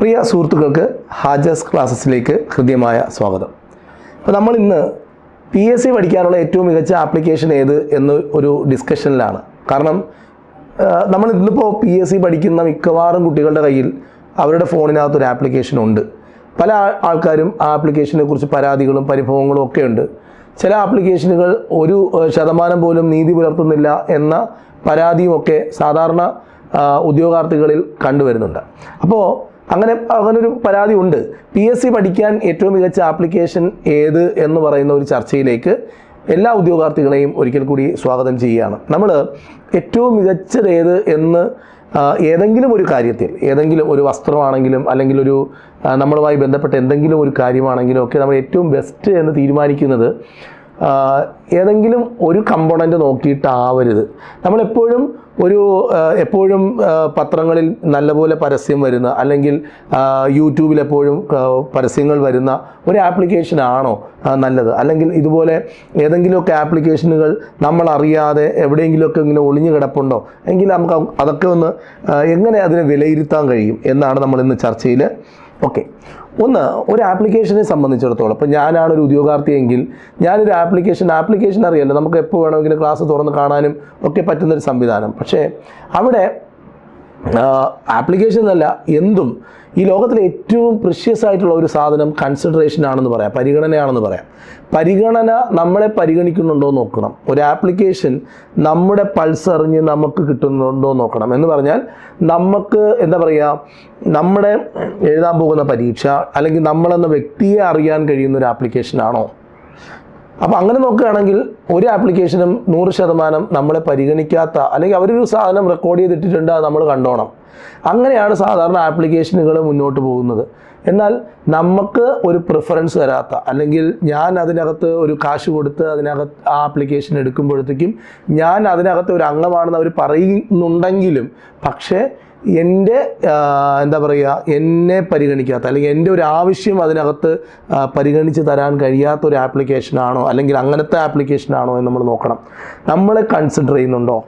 പ്രിയ സുഹൃത്തുക്കൾക്ക് ഹാജസ് ക്ലാസ്സസിലേക്ക് ഹൃദ്യമായ സ്വാഗതം. അപ്പോൾ നമ്മൾ ഇന്ന് പി എസ് സി പഠിക്കാനുള്ള ഏറ്റവും മികച്ച ആപ്ലിക്കേഷൻ ഏത് എന്ന് ഒരു ഡിസ്കഷനിലാണ് കാരണം നമ്മൾ ഇന്നിപ്പോൾ പി എസ് സി പഠിക്കുന്ന മിക്കവാറും കുട്ടികളുടെ കയ്യിൽ അവരുടെ ഫോണിനകത്ത് ഒരു ആപ്ലിക്കേഷൻ ഉണ്ട്. പല ആൾക്കാരും ആ ആപ്ലിക്കേഷനെ കുറിച്ച് പരാതികളും പരിഭവങ്ങളും ഒക്കെ ഉണ്ട്. ചില ആപ്ലിക്കേഷനുകൾ ഒരു ശതമാനം പോലും നീതി പുലർത്തുന്നില്ല എന്ന പരാതിയുമൊക്കെ സാധാരണ ഉദ്യോഗാർത്ഥികളിൽ കണ്ടുവരുന്നുണ്ട്. അപ്പോൾ അങ്ങനെ അങ്ങനൊരു പരാതി ഉണ്ട് പി എസ് സി പഠിക്കാൻ ഏറ്റവും മികച്ച ആപ്ലിക്കേഷൻ ഏത് എന്ന് പറയുന്ന ഒരു ചർച്ചയിലേക്ക് എല്ലാ ഉദ്യോഗാർത്ഥികളെയും ഒരിക്കൽ കൂടി സ്വാഗതം ചെയ്യുകയാണ്. നമ്മൾ ഏറ്റവും മികച്ചത് ഏത് എന്ന് ഏതെങ്കിലും ഒരു കാര്യത്തിൽ ഏതെങ്കിലും ഒരു വസ്ത്രമാണെങ്കിലും അല്ലെങ്കിൽ ഒരു നമ്മളുമായി ബന്ധപ്പെട്ട എന്തെങ്കിലും ഒരു കാര്യമാണെങ്കിലും ഒക്കെ നമ്മൾ ഏറ്റവും ബെസ്റ്റ് എന്ന് തീരുമാനിക്കുന്നത് ഏതെങ്കിലും ഒരു കമ്പോണന്റ് നോക്കിയിട്ടാവരുത്. നമ്മളെപ്പോഴും ഒരു എപ്പോഴും പത്രങ്ങളിൽ നല്ലപോലെ പരസ്യം വരുന്ന അല്ലെങ്കിൽ യൂട്യൂബിൽ എപ്പോഴും പരസ്യങ്ങൾ വരുന്ന ഒരു ആപ്ലിക്കേഷൻ ആണോ നല്ലത്? അല്ലെങ്കിൽ ഇതുപോലെ ഏതെങ്കിലുമൊക്കെ ആപ്ലിക്കേഷനുകൾ നമ്മൾ അറിയാതെ എവിടെയെങ്കിലുമൊക്കെ ഇങ്ങനെ ഒളിഞ്ഞു കിടപ്പുണ്ടോ? എങ്കിൽ നമുക്ക് അതൊക്കെ ഒന്ന് എങ്ങനെ അതിനെ വിലയിരുത്താൻ കഴിയും എന്നാണ് നമ്മൾ ഇന്ന് ചർച്ചയിൽ ഓക്കെ. ഒന്ന് ഒരു ആപ്ലിക്കേഷനെ സംബന്ധിച്ചിടത്തോളം ഇപ്പം ഞാനാണ് ഒരു ഉദ്യോഗാർത്ഥിയെങ്കിൽ ഞാനൊരു ആപ്ലിക്കേഷൻ ആപ്ലിക്കേഷൻ അറിയാമല്ലോ നമുക്ക് എപ്പോൾ വേണമെങ്കിലും ക്ലാസ് തുറന്ന് കാണാനും ഒക്കെ പറ്റുന്നൊരു സംവിധാനം. പക്ഷേ അവിടെ ആപ്ലിക്കേഷൻ എന്നല്ല എന്തും. ഈ ലോകത്തിലെ ഏറ്റവും പ്രിഷ്യസ് ആയിട്ടുള്ള ഒരു സാധനം കൺസിഡറേഷൻ ആണെന്ന് പറയാം പരിഗണനയാണെന്ന് പറയാം. പരിഗണന നമ്മളെ പരിഗണിക്കുന്നുണ്ടോ നോക്കണം. ഒരു ആപ്ലിക്കേഷൻ നമ്മുടെ പൾസ് അറിഞ്ഞ് നമുക്ക് കിട്ടുന്നുണ്ടോ നോക്കണം. എന്ന് പറഞ്ഞാൽ നമുക്ക് എന്താ പറയുക നമ്മുടെ എഴുതാൻ പോകുന്ന പരീക്ഷ അല്ലെങ്കിൽ നമ്മളെന്ന വ്യക്തിയെ അറിയാൻ കഴിയുന്ന ഒരു ആപ്ലിക്കേഷൻ ആണോ? അപ്പോൾ അങ്ങനെ നോക്കുകയാണെങ്കിൽ ഒരു ആപ്ലിക്കേഷനും നൂറ് ശതമാനം നമ്മളെ പരിഗണിക്കാത്ത അല്ലെങ്കിൽ അവരൊരു സാധനം റെക്കോർഡ് ചെയ്തിട്ടിട്ടുണ്ട് അത് നമ്മൾ കണ്ടോണം. അങ്ങനെയാണ് സാധാരണ ആപ്ലിക്കേഷനുകൾ മുന്നോട്ട് പോകുന്നത്. എന്നാൽ നമുക്ക് ഒരു പ്രിഫറൻസ് തരാത്ത അല്ലെങ്കിൽ ഞാൻ അതിനകത്ത് ഒരു കാശ് കൊടുത്ത് അതിനകത്ത് ആ ആപ്ലിക്കേഷൻ എടുക്കുമ്പോഴത്തേക്കും ഞാൻ അതിനകത്ത് ഒരു അംഗമാണെന്ന് അവർ പറയുന്നുണ്ടെങ്കിലും പക്ഷേ എന്റെ എന്താ പറയുക എന്നെ പരിഗണിക്കാത്ത അല്ലെങ്കിൽ എന്റെ ഒരു ആവശ്യം അതിനകത്ത് പരിഗണിച്ച് തരാൻ കഴിയാത്ത ഒരു ആപ്ലിക്കേഷനാണോ അല്ലെങ്കിൽ അങ്ങനത്തെ ആപ്ലിക്കേഷനാണോ എന്ന് നമ്മൾ നോക്കണം. നമ്മളെ കൺസിഡർ ചെയ്യുന്നുണ്ടോ?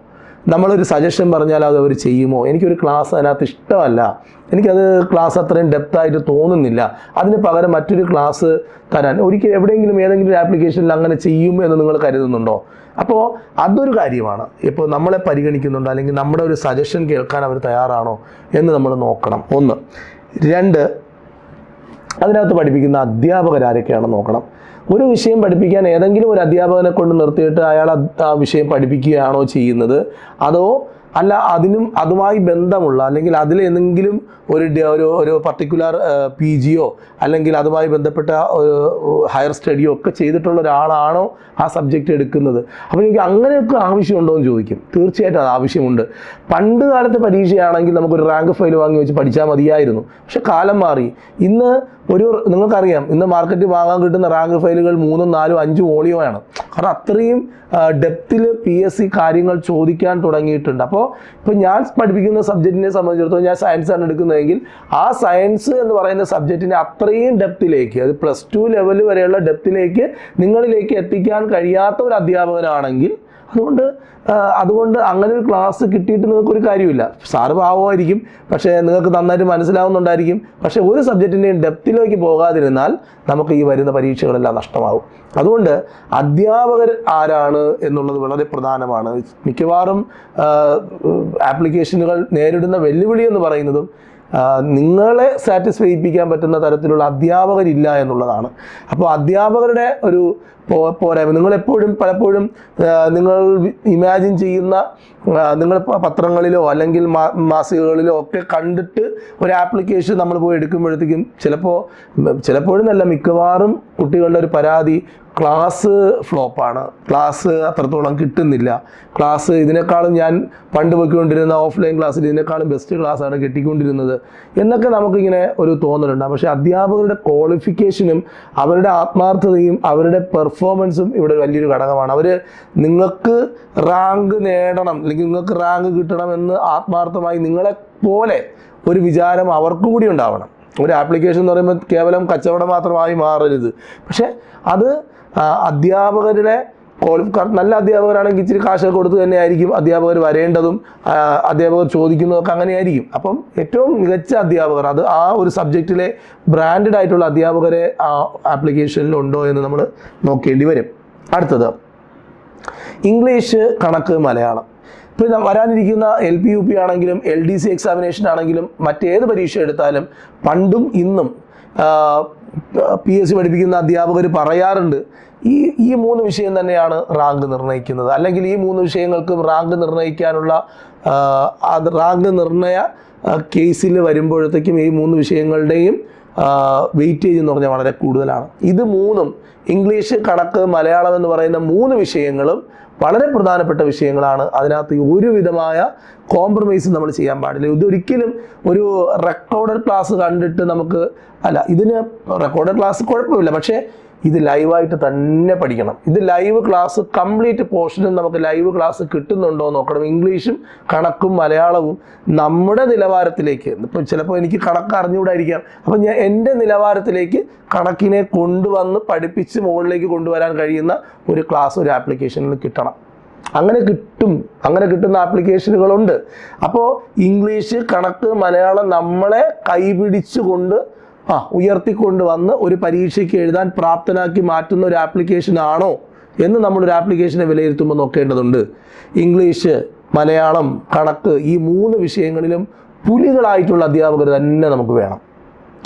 നമ്മളൊരു സജഷൻ പറഞ്ഞാൽ അത് അവർ ചെയ്യുമോ? എനിക്കൊരു ക്ലാസ് അതിനകത്ത് ഇഷ്ടമല്ല. എനിക്കത് ക്ലാസ് അത്രയും ഡെപ്തായിട്ട് തോന്നുന്നില്ല. അതിന് പകരം മറ്റൊരു ക്ലാസ് തരാൻ. ഒരിക്കൽ എവിടെയെങ്കിലും ഏതെങ്കിലും ആപ്ലിക്കേഷനിൽ അങ്ങനെ ചെയ്യും എന്ന് നിങ്ങൾ കരുതുന്നുണ്ടോ? അപ്പോൾ അതൊരു കാര്യമാണ്. ഇപ്പോൾ നമ്മളെ പരിഗണിക്കുന്നുണ്ടോ അല്ലെങ്കിൽ നമ്മുടെ ഒരു സജഷൻ കേൾക്കാൻ അവർ തയ്യാറാണോ എന്ന് നമ്മൾ നോക്കണം. ഒന്ന്. രണ്ട്. അതിനകത്ത് പഠിപ്പിക്കുന്ന അധ്യാപകരാരൊക്കെയാണ് നോക്കണം. ഒരു വിഷയം പഠിപ്പിക്കാൻ ഏതെങ്കിലും ഒരു അധ്യാപകനെ കൊണ്ട് നിർത്തിയിട്ട് അയാൾ ആ വിഷയം പഠിപ്പിക്കുകയാണോ ചെയ്യുന്നത്? അതോ അല്ല അതിനും അതുമായി ബന്ധമുള്ള അല്ലെങ്കിൽ അതിൽ എന്തെങ്കിലും ഒരു ഒരു ഒരു പർട്ടിക്കുലർ പി ജിയോ അല്ലെങ്കിൽ അതുമായി ബന്ധപ്പെട്ട ഹയർ സ്റ്റഡിയോ ഒക്കെ ചെയ്തിട്ടുള്ള ഒരാളാണോ ആ സബ്ജക്റ്റ് എടുക്കുന്നത്? അപ്പോൾ എനിക്ക് അങ്ങനെയൊക്കെ ആവശ്യമുണ്ടോ എന്ന് ചോദിക്കും. തീർച്ചയായിട്ടും അത് ആവശ്യമുണ്ട്. പണ്ട് കാലത്തെ പരീക്ഷയാണെങ്കിൽ നമുക്കൊരു റാങ്ക് ഫയൽ വാങ്ങി വെച്ച് പഠിച്ചാൽ മതിയായിരുന്നു. പക്ഷെ കാലം മാറി. ഇന്ന് ഒരു നിങ്ങൾക്കറിയാം ഇന്ന് മാർക്കറ്റിൽ വാങ്ങാൻ കിട്ടുന്ന റാങ്ക് ഫയലുകൾ മൂന്നും നാലും അഞ്ചും ഓളിയോയാണ് കാരണം അത്രയും ഡെപ്തിൽ പി എസ് സി കാര്യങ്ങൾ ചോദിക്കാൻ തുടങ്ങിയിട്ടുണ്ട്. അപ്പോൾ ഇപ്പോൾ ഞാൻ പഠിപ്പിക്കുന്ന സബ്ജക്റ്റിനെ സംബന്ധിച്ചിടത്തോളം ഞാൻ സയൻസ് ആണ് എടുക്കുന്നതെങ്കിൽ ആ സയൻസ് എന്ന് പറയുന്ന സബ്ജക്റ്റിനെ അത്രയും ഡെപ്തിലേക്ക് അത് പ്ലസ് ടു ലെവൽ വരെയുള്ള ഡെപ്തിലേക്ക് നിങ്ങളിലേക്ക് എത്തിക്കാൻ കഴിയാത്ത ഒരു അധ്യാപകനാണെങ്കിൽ അതുകൊണ്ട് അതുകൊണ്ട് അങ്ങനെ ഒരു ക്ലാസ് കിട്ടിയിട്ട് നിങ്ങൾക്ക് ഒരു കാര്യമില്ല. സാറ് പാവമായിരിക്കും പക്ഷേ നിങ്ങൾക്ക് നന്നായിട്ട് മനസ്സിലാവുന്നുണ്ടായിരിക്കും. പക്ഷേ ഒരു സബ്ജക്റ്റിന്റെയും ഡെപ്തിലേക്ക് പോകാതിരുന്നാൽ നമുക്ക് ഈ വരുന്ന പരീക്ഷകളെല്ലാം നഷ്ടമാവും. അതുകൊണ്ട് അധ്യാപകർ ആരാണ് എന്നുള്ളത് വളരെ പ്രധാനമാണ്. മിക്കവാറും ആപ്ലിക്കേഷനുകൾ നേരിടുന്ന വെല്ലുവിളി എന്ന് പറയുന്നതും നിങ്ങളെ സാറ്റിസ്ഫൈ പറ്റുന്ന തരത്തിലുള്ള അധ്യാപകരില്ല എന്നുള്ളതാണ്. അപ്പോൾ അധ്യാപകരുടെ ഒരു പോ- നിങ്ങൾ എപ്പോഴും പലപ്പോഴും നിങ്ങൾ ഇമാജിൻ ചെയ്യുന്ന നിങ്ങൾ പത്രങ്ങളിലോ അല്ലെങ്കിൽ മാസികകളിലോ ഒക്കെ കണ്ടിട്ട് ഒരു ആപ്ലിക്കേഷൻ നമ്മൾ പോയി എടുക്കുമ്പോഴത്തേക്കും ചിലപ്പോൾ ചിലപ്പോഴും മിക്കവാറും കുട്ടികളുടെ ഒരു പരാതി ക്ലാസ് ഫ്ലോപ്പാണ് ക്ലാസ് അത്രത്തോളം കിട്ടുന്നില്ല. ക്ലാസ് ഇതിനേക്കാളും ഞാൻ പണ്ട് പോയിക്കൊണ്ടിരുന്ന ഓഫ്ലൈൻ ക്ലാസ്സിൽ ഇതിനേക്കാളും ബെസ്റ്റ് ക്ലാസ്സാണ് കിട്ടിക്കൊണ്ടിരുന്നത് എന്നൊക്കെ നമുക്കിങ്ങനെ ഒരു തോന്നലുണ്ടാകും പക്ഷേ അധ്യാപകരുടെ ക്വാളിഫിക്കേഷനും അവരുടെ ആത്മാർത്ഥതയും അവരുടെ പെർഫോമൻസും ഇവിടെ വലിയൊരു ഘടകമാണ്. അവർ നിങ്ങൾക്ക് റാങ്ക് നേടണം അല്ലെങ്കിൽ നിങ്ങൾക്ക് റാങ്ക് കിട്ടണം എന്ന് ആത്മാർത്ഥമായി നിങ്ങളെ പോലെ ഒരു വിചാരം അവർക്ക് കൂടി ഉണ്ടാവണം. ഒരു ആപ്ലിക്കേഷൻ എന്ന് പറയുമ്പോൾ കേവലം കച്ചവടം മാത്രമായി മാറരുത്. പക്ഷേ അത് അധ്യാപകരുടെ ക്വാളി നല്ല അധ്യാപകരാണെങ്കിൽ ഇച്ചിരി കാശൊക്കെ കൊടുത്ത് തന്നെ ആയിരിക്കും അധ്യാപകർ വരേണ്ടതും അധ്യാപകർ ചോദിക്കുന്നതൊക്കെ അങ്ങനെയായിരിക്കും അപ്പം ഏറ്റവും മികച്ച അധ്യാപകർ അത് ആ ഒരു സബ്ജക്റ്റിലെ ബ്രാൻഡഡ് ആയിട്ടുള്ള അധ്യാപകരെ ആ ആപ്ലിക്കേഷനിൽ ഉണ്ടോ എന്ന് നമ്മൾ നോക്കേണ്ടി വരും. അടുത്തത് ഇംഗ്ലീഷ് കണക്ക് മലയാളം. ഇപ്പോൾ വരാനിരിക്കുന്ന എൽ പി യു പി ആണെങ്കിലും എൽ ഡി സി എക്സാമിനേഷൻ ആണെങ്കിലും മറ്റേത് പരീക്ഷ എടുത്താലും പണ്ടും ഇന്നും പി എസ് സി പഠിപ്പിക്കുന്ന അധ്യാപകർ പറയാറുണ്ട് ഈ ഈ മൂന്ന് വിഷയം തന്നെയാണ് റാങ്ക് നിർണയിക്കുന്നത്. അല്ലെങ്കിൽ ഈ മൂന്ന് വിഷയങ്ങൾക്കും റാങ്ക് നിർണയിക്കാനുള്ള റാങ്ക് നിർണയ കേസിൽ വരുമ്പോഴത്തേക്കും ഈ മൂന്ന് വിഷയങ്ങളുടെയും വെയിറ്റേജ് എന്ന് പറഞ്ഞാൽ വളരെ കൂടുതലാണ്. ഇത് മൂന്നും ഇംഗ്ലീഷ് കണക്ക് മലയാളം എന്ന് പറയുന്ന മൂന്ന് വിഷയങ്ങളും വളരെ പ്രധാനപ്പെട്ട വിഷയങ്ങളാണ്. അതിനകത്ത് ഒരുവിധമായ കോംപ്രമൈസ് നമ്മൾ ചെയ്യാൻ പാടില്ല. ഇതൊരിക്കലും ഒരു റെക്കോർഡഡ് ക്ലാസ് കണ്ടിട്ട് നമുക്ക് അല്ല ഇതിന് റെക്കോർഡഡ് ക്ലാസ് കുഴപ്പമില്ല. പക്ഷേ ഇത് ലൈവായിട്ട് തന്നെ പഠിക്കണം. ഇത് ലൈവ് ക്ലാസ് കംപ്ലീറ്റ് പോർഷനും നമുക്ക് ലൈവ് ക്ലാസ് കിട്ടുന്നുണ്ടോ നോക്കണം. ഇംഗ്ലീഷും കണക്കും മലയാളവും നമ്മുടെ നിലവാരത്തിലേക്ക്. ഇപ്പം ചിലപ്പോൾ എനിക്ക് കണക്ക് അറിഞ്ഞുകൂടായിരിക്കാം. അപ്പം ഞാൻ എന്റെ നിലവാരത്തിലേക്ക് കണക്കിനെ കൊണ്ടുവന്ന് പഠിപ്പിച്ച് മുകളിലേക്ക് കൊണ്ടുവരാൻ കഴിയുന്ന ഒരു ക്ലാസ് ഒരു ആപ്ലിക്കേഷനിൽ കിട്ടണം. അങ്ങനെ കിട്ടും. അങ്ങനെ കിട്ടുന്ന ആപ്ലിക്കേഷനുകളുണ്ട്. അപ്പോൾ ഇംഗ്ലീഷ് കണക്ക് മലയാളം നമ്മളെ കൈപിടിച്ചുകൊണ്ട് ആ ഉയർത്തിക്കൊണ്ട് വന്ന് ഒരു പരീക്ഷയ്ക്ക് എഴുതാൻ പ്രാപ്തനാക്കി മാറ്റുന്ന ഒരു ആപ്ലിക്കേഷൻ ആണോ എന്ന് നമ്മളൊരു ആപ്ലിക്കേഷനെ വിലയിരുത്തുമ്പോൾ നോക്കേണ്ടതുണ്ട്. ഇംഗ്ലീഷ് മലയാളം കണക്ക് ഈ മൂന്ന് വിഷയങ്ങളിലും പുലികളായിട്ടുള്ള അധ്യാപകർ തന്നെ നമുക്ക് വേണം.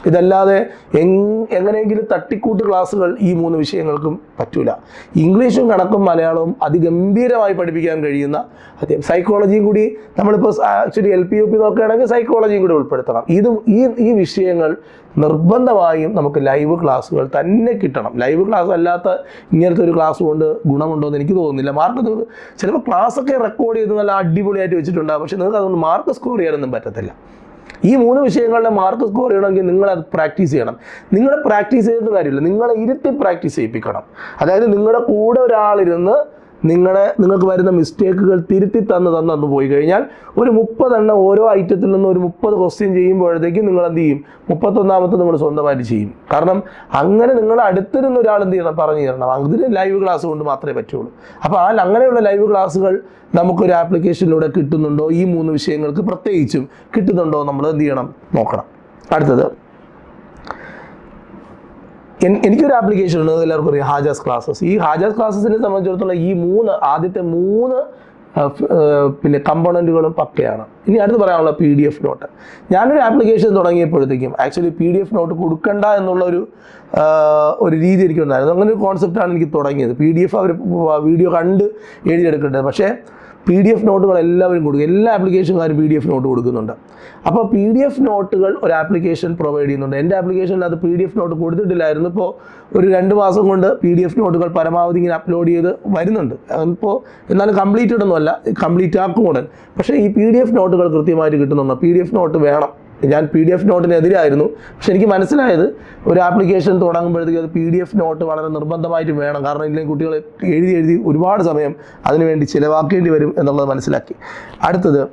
ഇതല്ലാതെ എങ് എങ്ങനെയെങ്കിലും തട്ടിക്കൂട്ട് ക്ലാസ്സുകൾ ഈ മൂന്ന് വിഷയങ്ങൾക്കും പറ്റൂല. ഇംഗ്ലീഷും കണക്കും മലയാളവും അതിഗംഭീരമായി പഠിപ്പിക്കാൻ കഴിയുന്ന അദ്ദേഹം സൈക്കോളജിയും കൂടി നമ്മളിപ്പോൾ actually L P U P നോക്കുകയാണെങ്കിൽ സൈക്കോളജിയും കൂടി ഉൾപ്പെടുത്തണം. ഇതും ഈ ഈ വിഷയങ്ങൾ നിർബന്ധമായും നമുക്ക് ലൈവ് ക്ലാസ്സുകൾ തന്നെ കിട്ടണം. ലൈവ് ക്ലാസ് അല്ലാത്ത ഇങ്ങനത്തെ ഒരു ക്ലാസ് കൊണ്ട് ഗുണമുണ്ടോ എന്ന് എനിക്ക് തോന്നുന്നില്ല. മാർക്ക് ചിലപ്പോൾ ക്ലാസ്സൊക്കെ റെക്കോർഡ് ചെയ്ത് നല്ല അടിപൊളിയായിട്ട് വെച്ചിട്ടുണ്ടാകും പക്ഷെ നിങ്ങൾക്ക് അതുകൊണ്ട് മാർക്ക് സ്കോർ ചെയ്യാനൊന്നും പറ്റത്തില്ല. ഈ മൂന്ന് വിഷയങ്ങളുടെ മാർക്ക് സ്കോർ ചെയ്യണമെങ്കിൽ നിങ്ങൾ അത് പ്രാക്ടീസ് ചെയ്യണം. നിങ്ങൾ പ്രാക്ടീസ് ചെയ്തിട്ട് കാര്യമില്ല. നിങ്ങളെ ഇരുത്തി പ്രാക്ടീസ് ചെയ്യിപ്പിക്കണം. അതായത് നിങ്ങളുടെ കൂടെ ഒരാളിരുന്ന് നിങ്ങളെ നിങ്ങൾക്ക് വരുന്ന മിസ്റ്റേക്കുകൾ തിരുത്തി തന്ന് തന്ന് തന്ന് പോയി കഴിഞ്ഞാൽ ഒരു മുപ്പതെണ്ണം ഓരോ ഐറ്റത്തിൽ നിന്ന് ഒരു മുപ്പത് ക്വസ്റ്റ്യൻ ചെയ്യുമ്പോഴത്തേക്കും നിങ്ങൾ എന്ത് ചെയ്യും? മുപ്പത്തൊന്നാമത്തെ നിങ്ങൾ സ്വന്തമായിട്ട് ചെയ്യും. കാരണം അങ്ങനെ നിങ്ങൾ അടുത്തിരുന്ന ഒരാൾ എന്ത് ചെയ്യണം? പറഞ്ഞു തരണം. അതിന് ലൈവ് ക്ലാസ് കൊണ്ട് മാത്രമേ പറ്റുള്ളൂ. അപ്പോൾ ആ അങ്ങനെയുള്ള ലൈവ് ക്ലാസ്സുകൾ നമുക്കൊരു ആപ്ലിക്കേഷനിലൂടെ കിട്ടുന്നുണ്ടോ? ഈ മൂന്ന് വിഷയങ്ങൾക്ക് പ്രത്യേകിച്ചും കിട്ടുന്നുണ്ടോ? നമ്മൾ എന്ത് ചെയ്യണം? നോക്കണം. അടുത്തത്. എനിക്കൊരു ആപ്ലിക്കേഷൻ ഉണ്ട് എല്ലാവർക്കും അറിയാം ഹാജാസ് ക്ലാസ്സസ് ഈ ഹാജാസ് ക്ലാസ്സസിനെ സംബന്ധിച്ചിടത്തോളം ഈ മൂന്ന് ആദ്യത്തെ മൂന്ന് പിന്നെ കമ്പോണന്റുകളും പക്കയാണ്. ഇനി അടുത്ത് പറയാനുള്ള പി ഡി എഫ് നോട്ട് ഞാനൊരു application തുടങ്ങിയപ്പോഴത്തേക്കും actually P D F note കൊടുക്കണ്ട എന്നുള്ള ഒരു ആ, ഒരു രീതി എനിക്കുണ്ടായിരുന്നു. അങ്ങനെ ഒരു കോൺസെപ്റ്റാണ് എനിക്ക് തുടങ്ങിയത്. പി ഡി എഫ് അവർ വീഡിയോ കണ്ട് എഴുതിയെടുക്കേണ്ടത്. പക്ഷേ പി ഡി എഫ് നോട്ടുകൾ എല്ലാവരും കൊടുക്കും. എല്ലാ ആപ്ലിക്കേഷൻകാരും പി ഡി എഫ് നോട്ട് കൊടുക്കുന്നുണ്ട്. അപ്പോൾ പി ഡി എഫ് നോട്ടുകൾ ഒരു ആപ്ലിക്കേഷൻ പ്രൊവൈഡ് ചെയ്യുന്നുണ്ട്. എന്റെ ആപ്ലിക്കേഷനിൽ അത് പി ഡി എഫ് നോട്ട് കൊടുത്തിട്ടില്ലായിരുന്നു. ഇപ്പോൾ ഒരു രണ്ട് മാസം കൊണ്ട് പി ഡി എഫ് നോട്ടുകൾ പരമാവധി ഇങ്ങനെ അപ്ലോഡ് ചെയ്ത് വരുന്നുണ്ട്. ഇപ്പോൾ എന്നാലും കംപ്ലീറ്റഡ് ഒന്നുമല്ല. കംപ്ലീറ്റ് ആക്കും ഉടൻ. പക്ഷേ ഈ പി ഡി എഫ് നോട്ടുകൾ കൃത്യമായിട്ട് കിട്ടുന്നുണ്ട് പി ഡി എഫ് നോട്ട് വേണം. ഞാൻ പി ഡി എഫ് നോട്ടിനെതിരായിരുന്നു. പക്ഷെ എനിക്ക് മനസ്സിലായത് ഒരു ആപ്ലിക്കേഷൻ തുടങ്ങുമ്പോഴത്തേക്ക് അത് പി ഡി എഫ് നോട്ട് വളരെ നിർബന്ധമായിട്ട് വേണം. കാരണം ഇല്ലെങ്കിൽ കുട്ടികൾ എഴുതി എഴുതി ഒരുപാട് സമയം അതിനുവേണ്ടി ചിലവാക്കേണ്ടി വരും എന്നുള്ളത് മനസ്സിലാക്കി. അടുത്തത്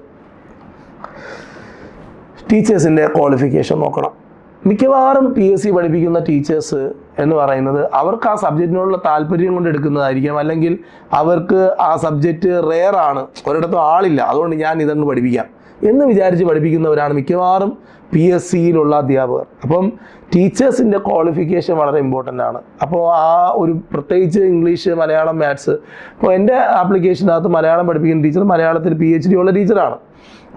ടീച്ചേഴ്സിന്റെ ക്വാളിഫിക്കേഷൻ നോക്കണം. മിക്കവാറും പി എസ് സി പഠിപ്പിക്കുന്ന ടീച്ചേഴ്സ് എന്ന് പറയുന്നത് അവർക്ക് ആ സബ്ജക്റ്റിനോടുള്ള താല്പര്യം കൊണ്ട് എടുക്കുന്നതായിരിക്കാം. അല്ലെങ്കിൽ അവർക്ക് ആ സബ്ജക്റ്റ് റെയർ ആണ്. ഒരിടത്തും ആളില്ല. അതുകൊണ്ട് ഞാൻ ഇതങ്ങ് പഠിപ്പിക്കാം. എന്ന് വിചാരിച്ച് പഠിപ്പിക്കുന്നവരാണ് മിക്കവാറും പി എസ് സിയിലുള്ള അധ്യാപകർ. അപ്പം ടീച്ചേഴ്സിന്റെ ക്വാളിഫിക്കേഷൻ വളരെ ഇമ്പോർട്ടന്റ് ആണ്. അപ്പോൾ ആ ഒരു പ്രത്യേകിച്ച് ഇംഗ്ലീഷ് മലയാളം മാത്സ് അപ്പോൾ എന്റെ ആപ്ലിക്കേഷനകത്ത് മലയാളം പഠിപ്പിക്കുന്ന ടീച്ചർ മലയാളത്തിൽ പി എച്ച് ഡി ഉള്ള ടീച്ചറാണ്.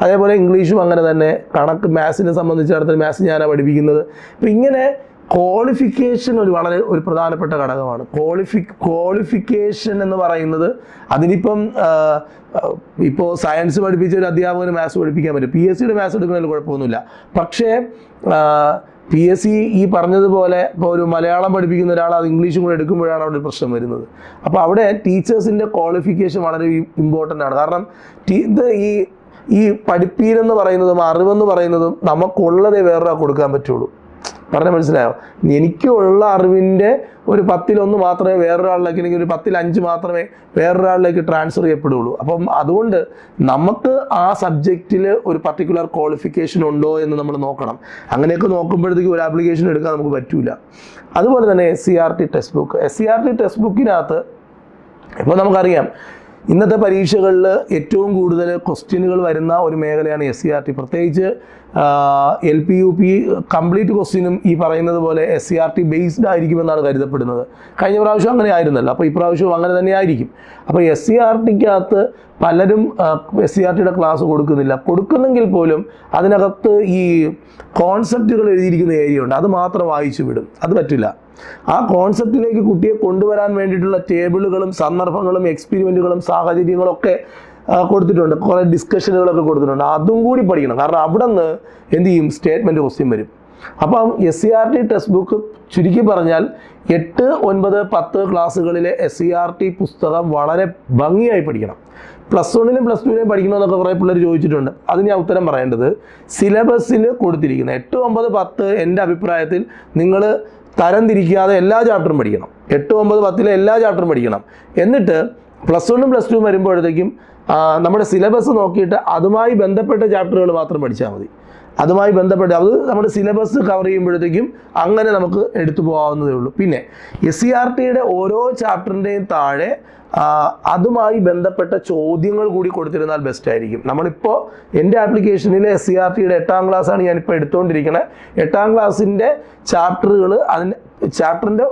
അതേപോലെ ഇംഗ്ലീഷും അങ്ങനെ തന്നെ. കണക്ക് മാത്സിനെ സംബന്ധിച്ചിടത്തോളം മാത്സ് ഞാനാണ് പഠിപ്പിക്കുന്നത്. അപ്പോൾ ഇങ്ങനെ ക്വാളിഫിക്കേഷൻ ഒരു വളരെ ഒരു പ്രധാനപ്പെട്ട ഘടകമാണ്. ക്വാളിഫി ക്വാളിഫിക്കേഷൻ എന്ന് പറയുന്നത് അതിനിപ്പം ഇപ്പോൾ സയൻസ് പഠിപ്പിച്ച ഒരു അധ്യാപകന് മാത്സ് പഠിപ്പിക്കാൻ പറ്റും. പി എസ് സിയുടെ മാത്സ് എടുക്കുന്നതിൽ കുഴപ്പമൊന്നുമില്ല. പക്ഷേ പി എസ് സി ഈ പറഞ്ഞതുപോലെ ഇപ്പോൾ ഒരു മലയാളം പഠിപ്പിക്കുന്ന ഒരാൾ അത് ഇംഗ്ലീഷും കൂടെ എടുക്കുമ്പോഴാണ് അവിടെ പ്രശ്നം വരുന്നത്. അപ്പോൾ അവിടെ ടീച്ചേഴ്സിന്റെ ക്വാളിഫിക്കേഷൻ വളരെ ഇമ്പോർട്ടന്റ് ആണ്. കാരണം ഇത് ഈ ഈ പഠിപ്പീരെന്ന് പറയുന്നതും അറിവെന്ന് പറയുന്നതും നമുക്കുള്ളതേ വേറൊരാൾ കൊടുക്കാൻ പറ്റുള്ളൂ. പറഞ്ഞാൽ മനസ്സിലായോ? എനിക്കുള്ള അറിവിന്റെ ഒരു പത്തിലൊന്ന് മാത്രമേ വേറൊരാളിലേക്ക് അല്ലെങ്കിൽ ഒരു പത്തിൽ അഞ്ച് മാത്രമേ വേറൊരാളിലേക്ക് ട്രാൻസ്ഫർ ചെയ്യപ്പെടുകയുള്ളൂ അപ്പം അതുകൊണ്ട് നമുക്ക് ആ സബ്ജക്റ്റിൽ ഒരു പർട്ടിക്കുലർ ക്വാളിഫിക്കേഷൻ ഉണ്ടോ എന്ന് നമ്മൾ നോക്കണം. അങ്ങനെയൊക്കെ നോക്കുമ്പോഴത്തേക്ക് ഒരു ആപ്ലിക്കേഷൻ എടുക്കാൻ നമുക്ക് പറ്റൂല. അതുപോലെ തന്നെ S C R T text book S C R T text ബുക്കിനകത്ത് ഇപ്പോൾ നമുക്കറിയാം ഇന്നത്തെ പരീക്ഷകളിൽ ഏറ്റവും കൂടുതൽ ക്വസ്റ്റ്യനുകൾ വരുന്ന ഒരു മേഖലയാണ് എസ് സി ആർ ടി പ്രത്യേകിച്ച് L P U P complete ക്വസ്റ്റ്യനും ഈ പറയുന്നത് പോലെ S C R T based ആയിരിക്കുമെന്നാണ് കരുതപ്പെടുന്നത്. കഴിഞ്ഞ പ്രാവശ്യം അങ്ങനെ ആയിരുന്നല്ലോ. അപ്പോൾ ഇപ്രാവശ്യവും അങ്ങനെ തന്നെ ആയിരിക്കും. അപ്പോൾ എസ് സി ആർ ടിക്കകത്ത് പലരും എസ് സി ആർ ടിയുടെ ക്ലാസ് കൊടുക്കുന്നില്ല. കൊടുക്കുന്നെങ്കിൽ പോലും അതിനകത്ത് ഈ കോൺസെപ്റ്റുകൾ എഴുതിയിരിക്കുന്ന ഏരിയ ഉണ്ട്. അത് മാത്രം വായിച്ചു വിടും. അത് പറ്റില്ല. ആ കോൺസെപ്റ്റിലേക്ക് കുട്ടിയെ കൊണ്ടുവരാൻ വേണ്ടിയിട്ടുള്ള ടേബിളുകളും സന്ദർഭങ്ങളും എക്സ്പെരിമെന്റുകളും സാഹചര്യങ്ങളും ഒക്കെ കൊടുത്തിട്ടുണ്ട്. കുറേ ഡിസ്കഷനുകളൊക്കെ കൊടുത്തിട്ടുണ്ട്. അതും കൂടി പഠിക്കണം. കാരണം അവിടെ നിന്ന് എന്ത് ചെയ്യും? സ്റ്റേറ്റ്മെന്റ് ക്വസ്റ്റ്യൻ വരും. അപ്പം S C R T text book ചുരുക്കി പറഞ്ഞാൽ എട്ട് ഒൻപത് പത്ത് ക്ലാസ്സുകളിലെ എസ് സി ആർ ടി പുസ്തകം വളരെ ഭംഗിയായി പഠിക്കണം. പ്ലസ് വണ്ണിനും പ്ലസ് ടുവിനും പഠിക്കണമെന്നൊക്കെ കുറേ പിള്ളേർ ചോദിച്ചിട്ടുണ്ട്. അതിന് ഞാൻ ഉത്തരം പറയേണ്ടത് സിലബസിൽ കൊടുത്തിരിക്കുന്ന. എട്ട് ഒമ്പത് പത്ത് എന്റെ അഭിപ്രായത്തിൽ നിങ്ങൾ തരംതിരിക്കാതെ എല്ലാ ചാപ്റ്ററും പഠിക്കണം. എട്ട് ഒമ്പത് പത്തിലെ എല്ലാ ചാപ്റ്ററും പഠിക്കണം. എന്നിട്ട് പ്ലസ് വണ്ണും പ്ലസ് ടുവും വരുമ്പോഴത്തേക്കും നമ്മുടെ സിലബസ് നോക്കിയിട്ട് അതുമായി ബന്ധപ്പെട്ട ചാപ്റ്ററുകൾ മാത്രം പഠിച്ചാൽ മതി. അതുമായി ബന്ധപ്പെട്ട് അത് നമ്മുടെ സിലബസ് കവർ ചെയ്യുമ്പോഴത്തേക്കും അങ്ങനെ നമുക്ക് എടുത്തു പോകാവുന്നതേ ഉള്ളൂ. പിന്നെ എസ് സി ആർ ടിയുടെ ഓരോ ചാപ്റ്ററിന്റെയും താഴെ അതുമായി ബന്ധപ്പെട്ട ചോദ്യങ്ങൾ കൂടി കൊടുത്തിരുന്നാൽ ബെസ്റ്റ് ആയിരിക്കും. നമ്മളിപ്പോൾ എന്റെ ആപ്ലിക്കേഷനിൽ എസ് സി ആർ ടിയുടെ എട്ടാം ക്ലാസ്സാണ് ഞാനിപ്പോൾ എടുത്തുകൊണ്ടിരിക്കുന്നത് എട്ടാം ക്ലാസ്സിന്റെ ചാപ്റ്ററുകൾ അതിന്റെ ചാപ്റ്ററിന്റെ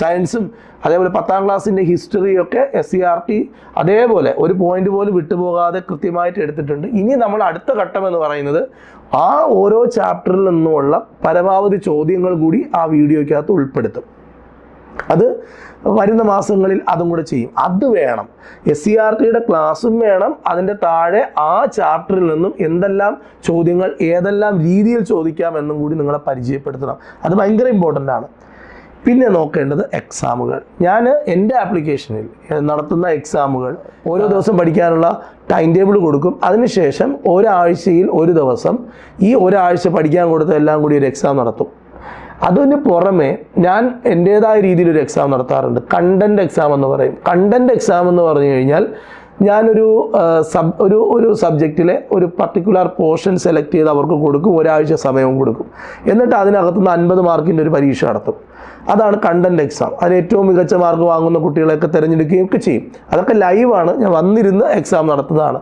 സയൻസും അതേപോലെ പത്താം ക്ലാസ്സിന്റെ ഹിസ്റ്ററിയൊക്കെ എസ് സി ആർ ടി അതേപോലെ ഒരു പോയിന്റ് പോലും വിട്ടുപോകാതെ കൃത്യമായിട്ട് എടുത്തിട്ടുണ്ട്. ഇനി നമ്മൾ അടുത്ത ഘട്ടം എന്ന് പറയുന്നത് ആ ഓരോ ചാപ്റ്ററിൽ നിന്നുമുള്ള പരമാവധി ചോദ്യങ്ങൾ കൂടി ആ വീഡിയോയ്ക്കകത്ത് ഉൾപ്പെടുത്തും. അത് വരുന്ന മാസങ്ങളിൽ അതും കൂടെ ചെയ്യും. അത് വേണം. എസ് സി ആർ ടിയുടെ ക്ലാസ്സും വേണം. അതിന്റെ താഴെ ആ ചാപ്റ്ററിൽ നിന്നും എന്തെല്ലാം ചോദ്യങ്ങൾ ഏതെല്ലാം രീതിയിൽ ചോദിക്കാം എന്നും കൂടി നിങ്ങളെ പരിചയപ്പെടുത്തണം. അത് ഭയങ്കര ഇമ്പോർട്ടന്റ് ആണ്. പിന്നെ നോക്കേണ്ടത് എക്സാമുകൾ ഞാൻ എന്റെ ആപ്ലിക്കേഷനിൽ നടത്തുന്ന എക്സാമുകൾ ഓരോ ദിവസം പഠിക്കാനുള്ള ടൈം ടേബിൾ കൊടുക്കും. അതിനുശേഷം ഒരാഴ്ചയിൽ ഒരു ദിവസം ഈ ഒരാഴ്ച പഠിക്കാൻ കൊടുത്ത എല്ലാം കൂടി ഒരു എക്സാം നടത്തും. അതിന് പുറമെ ഞാൻ എന്റേതായ രീതിയിൽ ഒരു എക്സാം നടത്താറുണ്ട്. കണ്ടന്റ് എക്സാം എന്ന് പറയും. കണ്ടന്റ് എക്സാം എന്ന് പറഞ്ഞു കഴിഞ്ഞാൽ ഞാനൊരു സബ് ഒരു ഒരു സബ്ജക്റ്റിലെ ഒരു പർട്ടിക്കുലർ പോർഷൻ സെലക്ട് ചെയ്ത് അവർക്ക് കൊടുക്കും. ഒരാഴ്ച സമയവും കൊടുക്കും. എന്നിട്ട് അതിനകത്തുനിന്ന് അൻപത് മാർക്കിന്റെ ഒരു പരീക്ഷ നടത്തും. അതാണ് കണ്ടന്റ് എക്സാം അതിൽ ഏറ്റവും മികച്ച മാർക്ക് വാങ്ങുന്ന കുട്ടികളെയൊക്കെ തിരഞ്ഞെടുക്കുകയും ഒക്കെ ചെയ്യും. അതൊക്കെ ലൈവാണ് ഞാൻ വന്നിരുന്ന് എക്സാം നടത്തുന്നതാണ്.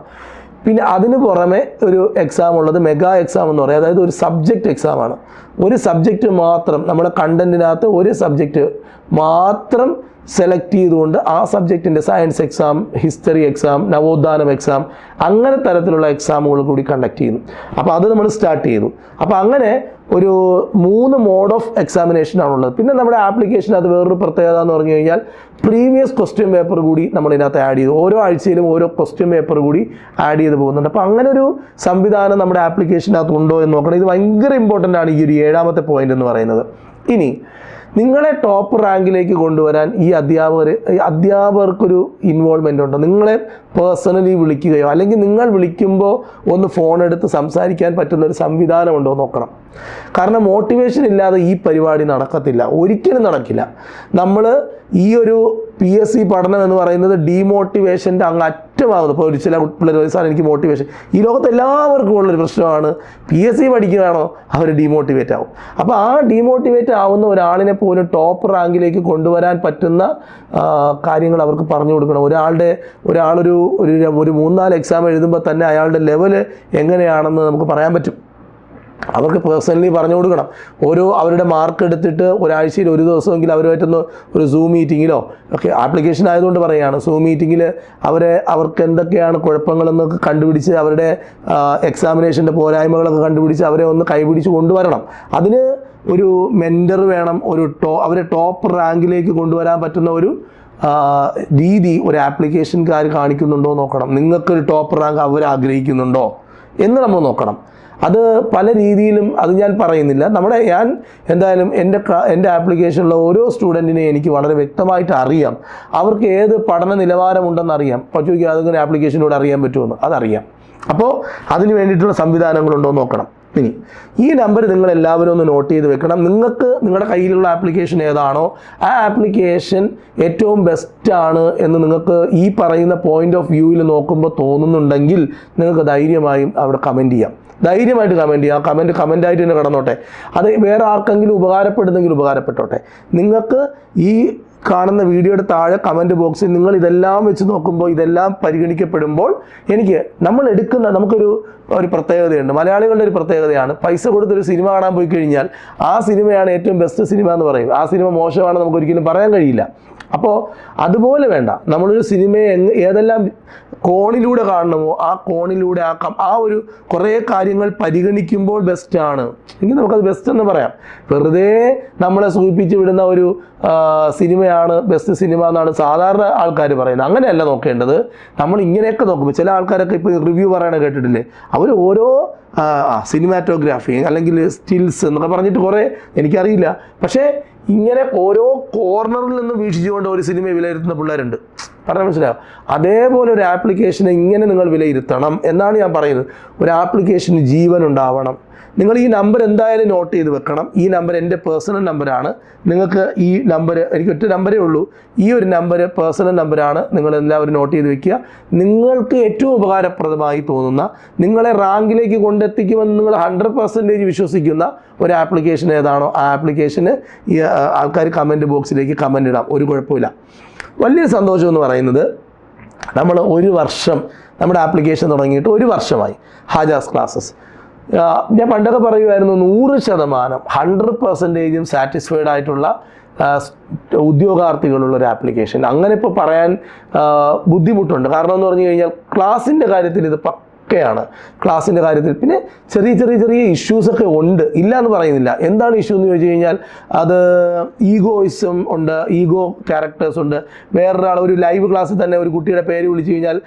പിന്നെ അതിന് പുറമെ ഒരു എക്സാം ഉള്ളത് മെഗാ എക്സാം എന്ന് പറയും. അതായത് ഒരു സബ്ജക്റ്റ് എക്സാമാണ് ഒരു സബ്ജക്റ്റ് മാത്രം നമ്മുടെ കണ്ടന്റിനകത്ത് ഒരു സബ്ജക്റ്റ് മാത്രം സെലക്ട് ചെയ്തുകൊണ്ട് ആ സബ്ജക്റ്റിന്റെ സയൻസ് എക്സാം ഹിസ്റ്ററി എക്സാം നവോത്ഥാനം എക്സാം അങ്ങനെ തരത്തിലുള്ള എക്സാമുകൾ കൂടി കണ്ടക്ട് ചെയ്യുന്നു. അപ്പോൾ അത് നമ്മൾ സ്റ്റാർട്ട് ചെയ്തു. അപ്പോൾ അങ്ങനെ ഒരു മൂന്ന് മോഡ് ഓഫ് എക്സാമിനേഷൻ ആണുള്ളത്. പിന്നെ നമ്മുടെ ആപ്ലിക്കേഷൻ അത് വേറൊരു പ്രത്യേകത എന്ന് പറഞ്ഞു കഴിഞ്ഞാൽ പ്രീവിയസ് ക്വസ്റ്റ്യൻ പേപ്പർ കൂടി നമ്മൾ ഇതിനകത്ത് ആഡ് ചെയ്തു. ഓരോ ആഴ്ചയിലും ഓരോ ക്വസ്റ്റ്യൻ പേപ്പർ കൂടി ആഡ് ചെയ്ത് പോകുന്നുണ്ട്. അപ്പോൾ അങ്ങനെ ഒരു സംവിധാനം നമ്മുടെ ആപ്ലിക്കേഷനകത്ത് ഉണ്ടോ എന്ന് നോക്കണം. ഇത് ഭയങ്കര ഇമ്പോർട്ടന്റ് ആണ് ഈ ഒരു ഏഴാമത്തെ പോയിന്റ് എന്ന് പറയുന്നത്. ഇനി നിങ്ങളെ ടോപ്പ് റാങ്കിലേക്ക് കൊണ്ടുവരാൻ ഈ അധ്യാപകർ അധ്യാപകർക്കൊരു ഇൻവോൾവ്മെന്റ് ഉണ്ടോ? നിങ്ങളെ പേഴ്സണലി വിളിക്കുകയോ അല്ലെങ്കിൽ നിങ്ങൾ വിളിക്കുമ്പോൾ ഒന്ന് ഫോൺ എടുത്ത് സംസാരിക്കാൻ പറ്റുന്ന ഒരു സംവിധാനം ഉണ്ടോ നോക്കണം. കാരണം മോട്ടിവേഷൻ ഇല്ലാതെ ഈ പരിപാടി നടക്കത്തില്ല. ഒരിക്കലും നടക്കില്ല. നമ്മൾ ഈ ഒരു പി എസ് സി പഠനം എന്ന് പറയുന്നത് ഡീമോട്ടിവേഷന്റെ അങ്ങ് അറ്റമാകുന്നു ഇപ്പോൾ ഒരു ചില പിള്ളേർ വയസ്സാണ് എനിക്ക് മോട്ടിവേഷൻ ഈ ലോകത്ത് എല്ലാവർക്കും ഉള്ളൊരു പ്രശ്നമാണ് പി എസ് സി പഠിക്കുകയാണോ അവർ ഡീമോട്ടിവേറ്റ് ആവും. അപ്പോൾ ആ ഡീമോട്ടിവേറ്റ് ആവുന്ന ഒരാളിനെ പോലും ടോപ്പ് റാങ്കിലേക്ക് കൊണ്ടുവരാൻ പറ്റുന്ന കാര്യങ്ങൾ അവർക്ക് പറഞ്ഞു കൊടുക്കണം. ഒരാളുടെ ഒരാളൊരു ഒരു ഒരു മൂന്നാൽ എക്സാം എഴുതുമ്പോൾ തന്നെ അയാളുടെ ലെവൽ എങ്ങനെയാണെന്ന് നമുക്ക് പറയാൻ പറ്റും. അവർക്ക് പേഴ്സണലി പറഞ്ഞു കൊടുക്കണം. ഓരോ അവരുടെ മാർക്ക് എടുത്തിട്ട് ഒരാഴ്ചയിൽ ഒരു ദിവസമെങ്കിലും അവരുമായിട്ടൊന്ന് ഒരു സൂം മീറ്റിങ്ങിലോ ഒക്കെ ആപ്ലിക്കേഷൻ ആയതുകൊണ്ട് പറയുകയാണ്. സൂം മീറ്റിങ്ങിൽ അവരെ അവർക്ക് എന്തൊക്കെയാണ് കുഴപ്പങ്ങളെന്നൊക്കെ കണ്ടുപിടിച്ച് അവരുടെ എക്സാമിനേഷന്റെ പോരായ്മകളൊക്കെ കണ്ടുപിടിച്ച് അവരെ ഒന്ന് കൈപിടിച്ച് കൊണ്ടുവരണം. അതിന് ഒരു മെന്റർ വേണം ഒരു ടോ അവരെ ടോപ്പ് റാങ്കിലേക്ക് കൊണ്ടുവരാൻ പറ്റുന്ന ഒരു രീതി ഒരു ആപ്ലിക്കേഷൻകാർ കാണിക്കുന്നുണ്ടോ നോക്കണം. നിങ്ങൾക്കൊരു ടോപ്പ് റാങ്ക് അവർ ആഗ്രഹിക്കുന്നുണ്ടോ എന്ന് നമ്മൾ നോക്കണം. അത് പല രീതിയിലും അത് ഞാൻ പറയുന്നില്ല. നമ്മുടെ ഞാൻ എന്തായാലും എന്റെ എന്റെ ആപ്ലിക്കേഷനിലുള്ള ഓരോ സ്റ്റുഡന്റിനെ എനിക്ക് വളരെ വ്യക്തമായിട്ട് അറിയാം. അവർക്ക് ഏത് പഠന നിലവാരമുണ്ടെന്ന് അറിയാം അപ്പോൾ ചോദിക്കുക അതിങ്ങനെ ആപ്ലിക്കേഷനിലൂടെ അറിയാൻ പറ്റുമെന്ന് അതറിയാം. അപ്പോൾ അതിന് വേണ്ടിയിട്ടുള്ള സംവിധാനങ്ങളുണ്ടോ നോക്കണം. ഇനി ഈ നമ്പർ നിങ്ങൾ എല്ലാവരും ഒന്ന് നോട്ട് ചെയ്ത് വെക്കണം. നിങ്ങൾക്ക് നിങ്ങളുടെ കയ്യിലുള്ള ആപ്ലിക്കേഷൻ ഏതാണോ ആ ആപ്ലിക്കേഷൻ ഏറ്റവും ബെസ്റ്റ് ആണ് എന്ന് നിങ്ങൾക്ക് ഈ പറയുന്ന പോയിന്റ് ഓഫ് വ്യൂവിൽ നോക്കുമ്പോൾ തോന്നുന്നുണ്ടെങ്കിൽ നിങ്ങൾക്ക് ധൈര്യമായും അവിടെ കമന്റ് ചെയ്യാം. ധൈര്യമായിട്ട് കമന്റ് ചെയ്യുക. കമന്റ് കമന്റായിട്ട് തന്നെ കിടന്നോട്ടെ. അത് വേറെ ആർക്കെങ്കിലും ഉപകാരപ്പെടുന്നെങ്കിൽ ഉപകാരപ്പെട്ടോട്ടെ. നിങ്ങൾക്ക് ഈ കാണുന്ന വീഡിയോയുടെ താഴെ കമന്റ് ബോക്സിൽ നിങ്ങൾ ഇതെല്ലാം വെച്ച് നോക്കുമ്പോൾ ഇതെല്ലാം പരിഗണിക്കപ്പെടുമ്പോൾ എനിക്ക് നമ്മൾ എടുക്കുന്ന നമുക്കൊരു ഒരു പ്രത്യേകതയുണ്ട്. മലയാളികളുടെ ഒരു പ്രത്യേകതയാണ്. പൈസ കൊടുത്തൊരു സിനിമ കാണാൻ പോയി കഴിഞ്ഞാൽ ആ സിനിമയാണ് ഏറ്റവും ബെസ്റ്റ് സിനിമ എന്ന് പറയും. ആ സിനിമ മോശമാണെന്ന് നമുക്ക് ഒരിക്കലും പറയാൻ കഴിയില്ല. അപ്പോൾ അതുപോലെ വേണ്ട. നമ്മളൊരു സിനിമയെ ഏതെല്ലാം കോണിലൂടെ കാണണമോ ആ കോണിലൂടെ ആ കം- ആ ഒരു കുറേ കാര്യങ്ങൾ പരിഗണിക്കുമ്പോൾ ബെസ്റ്റാണ് എങ്കിൽ നമുക്കത് ബെസ്റ്റ് എന്ന് പറയാം. വെറുതെ നമ്മളെ സൂചിപ്പിച്ച് വിടുന്ന ഒരു സിനിമയാണ് ബെസ്റ്റ് സിനിമ എന്നാണ് സാധാരണ ആൾക്കാർ പറയുന്നത്. അങ്ങനെയല്ല നോക്കേണ്ടത്. നമ്മൾ ഇങ്ങനെയൊക്കെ നോക്കുമ്പോൾ ചില ആൾക്കാരൊക്കെ ഇപ്പോൾ റിവ്യൂ പറയണ കേട്ടിട്ടില്ലേ? അവർ ഓരോ സിനിമാറ്റോഗ്രാഫി അല്ലെങ്കിൽ സ്റ്റിൽസ് എന്നൊക്കെ പറഞ്ഞിട്ട് കുറേ എനിക്കറിയില്ല. പക്ഷേ ഇങ്ങനെ ഓരോ കോർണറിൽ നിന്ന് വീക്ഷിച്ചുകൊണ്ട് ഒരു സിനിമ വിലയിരുത്തുന്ന പിള്ളേരുണ്ട്. പറഞ്ഞാൽ മനസ്സിലാവും അതേപോലെ ഒരു ആപ്ലിക്കേഷനെ ഇങ്ങനെ നിങ്ങൾ വിലയിരുത്തണം എന്നാണ് ഞാൻ പറയുന്നത്. ഒരു ആപ്ലിക്കേഷന് ജീവൻ ഉണ്ടാവണം. നിങ്ങൾ ഈ നമ്പർ എന്തായാലും നോട്ട് ചെയ്ത് വെക്കണം. ഈ നമ്പർ എന്റെ പേഴ്സണൽ നമ്പറാണ് നിങ്ങൾക്ക് ഈ നമ്പർ എനിക്ക് ഒറ്റ നമ്പരേ ഉള്ളൂ. ഈ ഒരു നമ്പർ പേഴ്സണൽ നമ്പറാണ് നിങ്ങൾ എല്ലാവരും നോട്ട് ചെയ്ത് വെക്കുക. നിങ്ങൾക്ക് ഏറ്റവും ഉപകാരപ്രദമായി തോന്നുന്ന നിങ്ങളെ റാങ്കിലേക്ക് കൊണ്ടെത്തിക്കുമെന്ന് നിങ്ങൾ ഹൺഡ്രഡ് പെർസെന്റേജ് വിശ്വസിക്കുന്ന ഒരു ആപ്ലിക്കേഷൻ ഏതാണോ? ആ ആപ്ലിക്കേഷന് ഈ ആൾക്കാർ കമന്റ് ബോക്സിലേക്ക് കമന്റ് ഇടാം. ഒരു കുഴപ്പമില്ല. വലിയൊരു സന്തോഷം എന്ന് പറയുന്നത് നമ്മൾ ഒരു വർഷം നമ്മുടെ ആപ്ലിക്കേഷൻ തുടങ്ങിയിട്ട് ഒരു വർഷമായി ഹാജാസ് ക്ലാസ്സസ്. ഞാൻ പണ്ടൊക്കെ പറയുമായിരുന്നു നൂറ് ശതമാനം ഹൺഡ്രഡ് പെർസെന്റേജും സാറ്റിസ്ഫൈഡ് ആയിട്ടുള്ള ഉദ്യോഗാർത്ഥികളുള്ള ഒരു ആപ്ലിക്കേഷൻ. അങ്ങനെ ഇപ്പോൾ പറയാൻ ബുദ്ധിമുട്ടുണ്ട്. കാരണം എന്ന് പറഞ്ഞു കഴിഞ്ഞാൽ ക്ലാസ്സിന്റെ കാര്യത്തിൽ ഇത് പക്കയാണ് ക്ലാസ്സിന്റെ കാര്യത്തിൽ. പിന്നെ ചെറിയ ചെറിയ ചെറിയ ഇഷ്യൂസൊക്കെ ഉണ്ട്. ഇല്ല എന്ന് പറയുന്നില്ല. എന്താണ് ഇഷ്യൂ എന്ന് ചോദിച്ചു കഴിഞ്ഞാൽ അത് ഈഗോയിസം ഉണ്ട് ഈഗോ ക്യാരക്ടേഴ്സ് ഉണ്ട്. വേറൊരാൾ ഒരു ലൈവ് ക്ലാസ്സിൽ തന്നെ ഒരു കുട്ടിയുടെ പേര് വിളിച്ചു കഴിഞ്ഞാൽ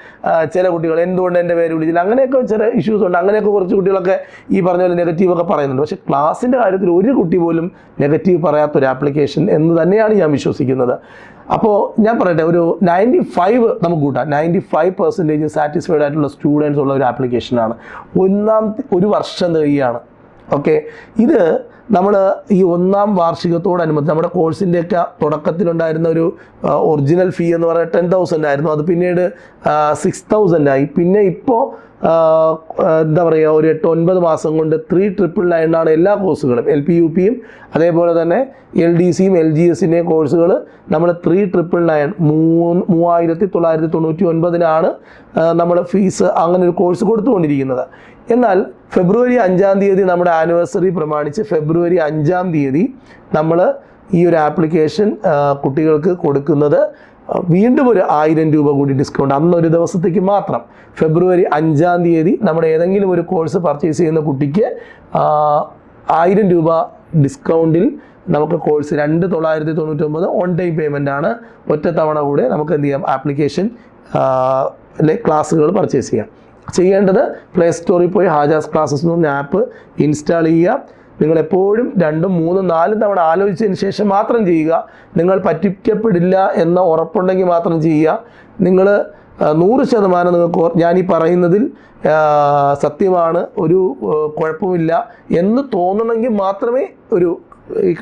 ചില കുട്ടികൾ എന്തുകൊണ്ട് എന്റെ പേര് വിളിച്ചില്ല? അങ്ങനെയൊക്കെ ചില ഇഷ്യൂസ് ഉണ്ട്. അങ്ങനെയൊക്കെ കുറച്ച് കുട്ടികളൊക്കെ ഈ പറഞ്ഞ പോലെ നെഗറ്റീവൊക്കെ പറയുന്നുണ്ട്. പക്ഷേ ക്ലാസ്സിന്റെ കാര്യത്തിൽ ഒരു കുട്ടി പോലും നെഗറ്റീവ് പറയാത്തൊരു ആപ്ലിക്കേഷൻ എന്ന് തന്നെയാണ് ഞാൻ വിശ്വസിക്കുന്നത്. അപ്പോൾ ഞാൻ പറയട്ടെ ഒരു നയന്റി ഫൈവ് നമുക്ക് കൂട്ടാം. നയന്റി ഫൈവ് പെർസെന്റേജ് സാറ്റിസ്ഫൈഡ് ആയിട്ടുള്ള സ്റ്റുഡൻസ് ഉള്ള ഒരു ആപ്ലിക്കേഷനാണ് ഒന്നാം ഒരു വർഷം തികയാണ് ഓക്കെ ഇത് നമ്മൾ ഈ ഒന്നാം വാർഷികത്തോടനുബന്ധിച്ച് നമ്മുടെ കോഴ്സിന്റെയൊക്കെ തുടക്കത്തിലുണ്ടായിരുന്ന ഒരു ഒറിജിനൽ ഫീ എന്ന് പറഞ്ഞാൽ ടെൻ തൗസൻഡ് ആയിരുന്നു. അത് പിന്നീട് സിക്സ് തൗസൻഡ് ആയി. പിന്നെ ഇപ്പോൾ എന്താ പറയുക ഒരു എട്ട് ഒൻപത് മാസം കൊണ്ട് ത്രീ ട്രിപ്പിൾ നയനാണ് എല്ലാ കോഴ്സുകളും എൽ പി യു പിയും അതേപോലെ തന്നെ എൽ ഡി സിയും എൽ ജി എസിന്റെയും കോഴ്സുകൾ നമ്മൾ ത്രീ ട്രിപ്പിൾ നയൻ മൂന്ന് മൂവായിരത്തി തൊള്ളായിരത്തി തൊണ്ണൂറ്റി ഒൻപതിനാണ് നമ്മൾ ഫീസ് അങ്ങനെ ഒരു കോഴ്സ് കൊടുത്തുകൊണ്ടിരിക്കുന്നത്. എന്നാൽ ഫെബ്രുവരി അഞ്ചാം തീയതി നമ്മുടെ ആനിവേഴ്സറി പ്രമാണിച്ച് ഫെബ്രുവരി അഞ്ചാം തീയതി നമ്മൾ ഈ ഒരു ആപ്ലിക്കേഷൻ കുട്ടികൾക്ക് കൊടുക്കുന്നത് വീണ്ടും ഒരു ആയിരം രൂപ കൂടി ഡിസ്കൗണ്ട് അന്ന് ഒരു ദിവസത്തേക്ക് മാത്രം. ഫെബ്രുവരി അഞ്ചാം തീയതി നമ്മുടെ ഏതെങ്കിലും ഒരു കോഴ്സ് പർച്ചേസ് ചെയ്യുന്ന കുട്ടിക്ക് ആയിരം രൂപ ഡിസ്കൗണ്ടിൽ നമുക്ക് കോഴ്സ് രണ്ട് തൊള്ളായിരത്തി തൊണ്ണൂറ്റൊമ്പത് ഓൺ ടൈം പേയ്മെന്റ് ആണ്. ഒറ്റ തവണ കൂടെ നമുക്ക് എന്ത് ചെയ്യാം? ആപ്ലിക്കേഷൻ ക്ലാസ്സുകൾ പർച്ചേസ് ചെയ്യാം. ചെയ്യേണ്ടത് പ്ലേ സ്റ്റോറിൽ പോയി ഹാജാസ് ക്ലാസ്സസ് എന്ന് പറഞ്ഞ ആപ്പ് ഇൻസ്റ്റാൾ ചെയ്യുക. നിങ്ങൾ എപ്പോഴും രണ്ടും മൂന്നും നാലും തവണ ആലോചിച്ചതിന് ശേഷം മാത്രം ചെയ്യുക. നിങ്ങൾ പറ്റിക്കപ്പെടില്ല എന്ന ഉറപ്പുണ്ടെങ്കിൽ മാത്രം ചെയ്യുക. നിങ്ങൾ നൂറ് ശതമാനം നിങ്ങൾക്ക് ഞാൻ ഈ പറയുന്നതിൽ സത്യമാണ്. ഒരു കുഴപ്പമില്ല എന്ന് തോന്നണമെങ്കിൽ മാത്രമേ ഒരു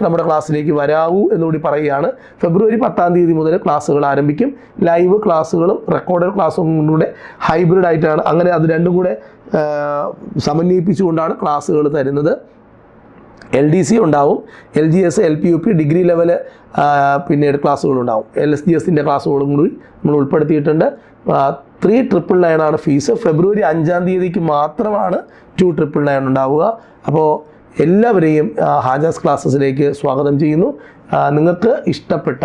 നമ്മുടെ ക്ലാസ്സിലേക്ക് വരാവൂ എന്നുകൂടി പറയുകയാണ്. ഫെബ്രുവരി പത്താം തീയതി മുതൽ ക്ലാസ്സുകൾ ആരംഭിക്കും. ലൈവ് ക്ലാസ്സുകളും റെക്കോർഡഡ് ക്ലാസ്സും കൂടെ ഹൈബ്രിഡ് ആയിട്ടാണ് അങ്ങനെ അത് രണ്ടും കൂടെ സമന്വയിപ്പിച്ചുകൊണ്ടാണ് ക്ലാസ്സുകൾ തരുന്നത്. എൽ ഡി സി ഉണ്ടാവും L G S L P U P degree level പിന്നീട് ക്ലാസ്സുകളുണ്ടാവും. എൽ എസ് ജി എസിന്റെ ക്ലാസ്സുകളും കൂടി നമ്മൾ ഉൾപ്പെടുത്തിയിട്ടുണ്ട്. ത്രീ ട്രിപ്പിൾ നയൻ ആണ് ഫീസ് ഫെബ്രുവരി അഞ്ചാം തീയതിക്ക് മാത്രമാണ് ടു ട്രിപ്പിൾ നയൻ ഉണ്ടാവുക. അപ്പോൾ എല്ലാവരെയും ഹാജാസ് ക്ലാസ്സസിലേക്ക് സ്വാഗതം ചെയ്യുന്നു. നിങ്ങൾക്ക് ഇഷ്ടപ്പെട്ട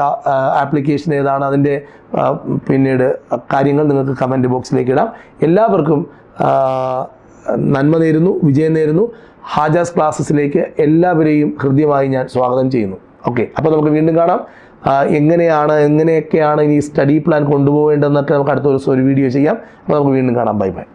ആപ്ലിക്കേഷൻ ഏതാണ്? അതിന്റെ പിന്നീട് കാര്യങ്ങൾ നിങ്ങൾക്ക് കമന്റ് ബോക്സിലേക്ക് ഇടാം. എല്ലാവർക്കും നന്മ നേരുന്നു വിജയം നേരുന്നു. ഹാജാസ് ക്ലാസ്സസിലേക്ക് എല്ലാവരെയും ഹൃദ്യമായി ഞാൻ സ്വാഗതം ചെയ്യുന്നു. ഓക്കെ അപ്പോൾ നമുക്ക് വീണ്ടും കാണാം. എങ്ങനെയാണ് എങ്ങനെയൊക്കെയാണ് ഇനി സ്റ്റഡി പ്ലാൻ കൊണ്ടുപോകേണ്ടതെന്നൊക്കെ നമുക്ക് അടുത്ത ദിവസം ഒരു വീഡിയോ ചെയ്യാം. അപ്പോൾ നമുക്ക് വീണ്ടും കാണാം. Bye bye